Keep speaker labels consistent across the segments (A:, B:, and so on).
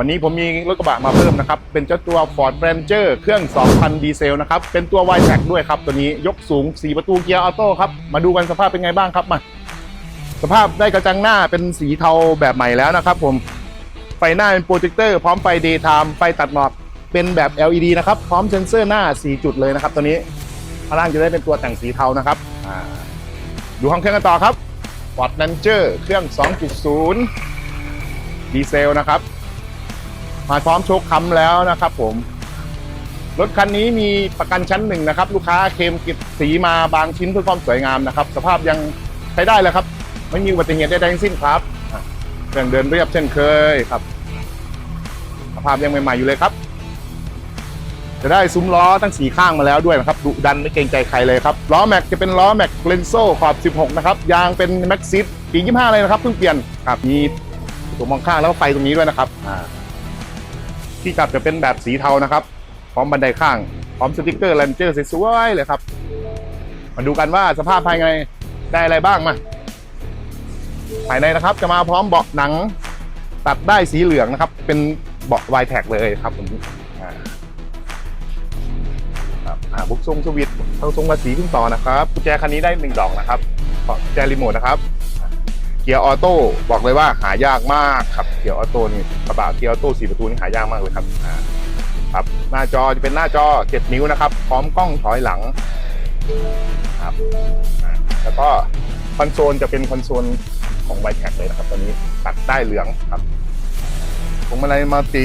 A: วันนี้ผมมีรถกระบะมาเพิ่มนะครับ เป็นเจ้าตัว Ford Ranger เครื่อง 2,000 ดีเซลนะครับ เป็นตัว y t a c ด้วยครับ ตัวนี้ยกสูง 4 ประตูเกียร์ออโต้ครับ มาดูกันสภาพเป็นไงบ้างครับมา สภาพได้กระจังหน้าเป็นสีเทาแบบใหม่แล้วนะครับผม ไฟหน้าเป็นโปรเจคเตอร์พร้อมไฟ daytime ไฟตัดหมอกเป็นแบบ LED นะครับ พร้อมเซ็นเซอร์หน้า 4 จุดเลยนะครับตัวนี้ข้างล่างจะได้เป็นตัวแต่งสีเทานะครับอ่าดูห้องเครื่องกันต่อครับ Ford Ranger เครื่อง 2.0 ดีเซลนะครับ มาพร้อมโชคค้ำแล้วนะครับผม รถคันนี้มีประกันชั้นหนึ่งนะครับ ลูกค้าเคมก็บสีมาบางชิ้นเพื่อความสวยงามนะครับ สภาพยังใช้ได้เลยครับ ไม่มีอุบัติเหตุใดๆทั้งสิ้นครับเครื่องเดินเรียบเช่นเคยครับ สภาพยังใหม่ๆอยู่เลยครับ จะได้ซุ้มล้อทั้งสีข้างมาแล้วด้วยนะครับดุดันไม่เกรงใจใครเลยครับล้อแม็กจะเป็นล้อแม็กเลนโซขอบ 16 นะครับยางเป็นแม็กซิสปี 25 เลยนะครับเพิ่งเปลี่ยนครับมีตัวมองข้างแล้วก็ไฟตรงนี้ด้วยนะครับอ่า ที่จับจะเป็นแบบสีเทานะครับ พร้อมบันไดข้าง พร้อมสติกเกอร์แลนเจอร์สวยๆเลยครับ มาดูกันว่าสภาพภายในได้อะไรบ้างมา ภายในนะครับจะมาพร้อมเบาะหนัง ตัดได้สีเหลืองนะครับ เป็นเบาะวายแท็กเลยครับผมครับบุกทรงสวิตช์ทางทรงภาษีขึ้นต่อนะครับกุญแจคันนี้ได้หนึ่งดอกนะครับกุญแจรีโมทนะครับ กียร์ออโต้บอกเลยว่าหายากมากครับเกียร์ออโต้นี่กระบะเกียร์ออโต้สี่ประตูนี่หายากมากเลยครับอ่าครับหน้าจอจะเป็นหน้าจอ 7 นิ้วนะครับ พร้อมกล้องถอยหลังครับแล้วก็คอนโซลจะเป็นคอนโซลของไวแท็กเลยนะครับตอนนี้ตัดได้เหลืองครับผมอะไรมาติ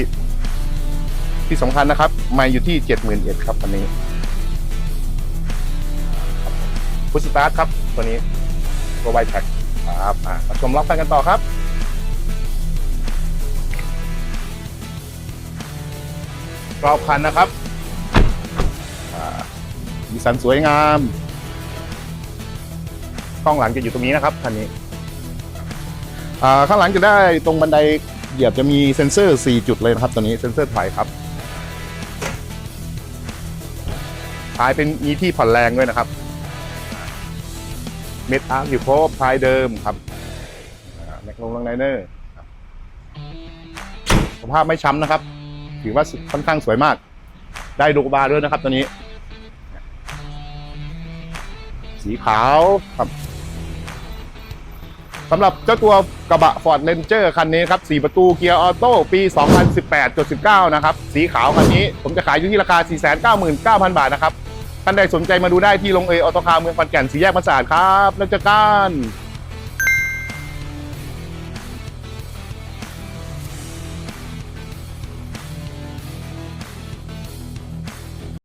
A: ที่สำคัญนะครับ มาอยู่ที่71,000ครับตอนนี้พุชสตาร์ทครับตัวนี้ตัวไวแท็ก ครับมาชมล็อกไปกันต่อครับรอบคันนะครับมีสันสวยงามกล้องหลังจะอยู่ตรงนี้นะครับคันนี้ข้างหลังจะได้ตรงบันไดเหยียบจะมีเซ็นเซอร์ 4 จุดเลยนะครับตัวนี้เซ็นเซอร์ถอยครับท้ายเป็นมีที่ผ่อนแรงด้วยนะครับ เม็ดอาร์มอยู่ครบทายเดิมครับแม็กลงลังไนเนอร์สภาพไม่ช้ำนะครับ ถือว่าค่อนข้างสวยมาก ได้ดูกบาร์ด้วยนะครับตัวนี้ สีขาวครับสำหรับเจ้าตัวกระบะ Ford Ranger คันนี้ครับ 4 ประตูเกียร์ออโต้ปี 2018.19 นะครับ สีขาวคันนี้ผมจะขายอยู่ที่ราคา 499,000 บาทนะครับ ท่านใดสนใจมาดูได้ที่โรงเอออโตคาร์เมืองขอนแก่นสีแยกประสาทครับแล้วเจอกัน